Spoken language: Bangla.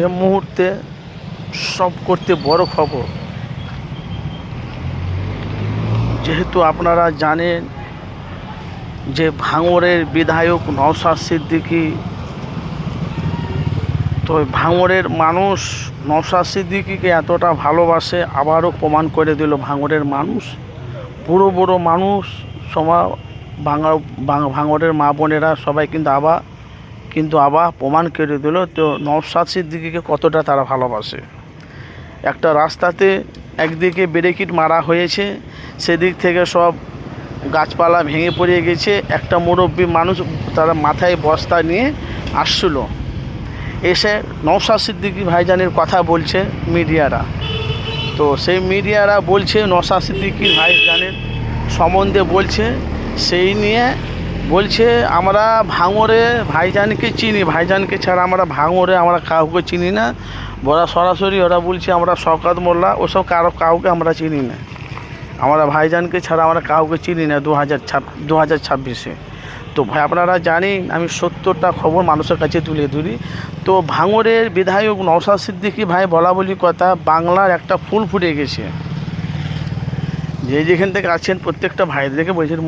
এ মুহূর্তে সব করতে বড় খবর। যেহেতু আপনারা জানেন যে ভাঙরের বিধায়ক নওশাদ সিদ্দিকি, তো ভাঙরের মানুষ নওশাদ সিদ্দিকিকে এতটা ভালোবাসে, আবারও প্রমাণ করে দিল ভাঙরের মানুষ। বুড়ো বুড়ো মানুষ সমা বাঙা ভাঙড়ের মা বোনেরা সবাই কিন্তু আবার কিন্তু আবার প্রমাণ করে দিল তো নওশাদ সিদ্দিকিকে কতটা তারা ভালোবাসে। একটা রাস্তাতে একদিকে ব্রেকিট মারা হয়েছে, সেদিক থেকে সব গাছপালা ভেঙে পড়ে গেছে, একটা মুরব্বী মানুষ তারা মাথায় বস্তা নিয়ে আসছিল। এসে নওশাদ সিদ্দিকী ভাইজানের কথা বলছে মিডিয়ারা। তো সেই মিডিয়ারা বলছে, নওশাদ সিদ্দিকী ভাইজানের সম্বন্ধে বলছে, সেই নিয়ে বলছে, আমরা ভাঙরে ভাইজানকে চিনি, ভাইজানকে ছাড়া আমরা ভাঙরে আমরা কাউকে চিনি না। ওরা সরাসরি ওরা বলছে, আমরা শওকাত মোল্লা, ওসব কারও, কাউকে আমরা চিনি না। আমরা ভাইজানকে ছাড়া আমরা কাউকে চিনি না দু হাজার ছাব দু হাজার ছাব্বিশে। তো ভাই, আপনারা জানেন, আমি সত্তরটা খবর মানুষের কাছে তুলে ধরি। তো ভাঙরের বিধায়ক নওশাদ সিদ্দিকী ভাই বলা বলি কথা, বাংলার একটা ফুল ফুটে গেছে। যে যেখান থেকে আছেন, প্রত্যেকটা ভাইদেরকে বলছেন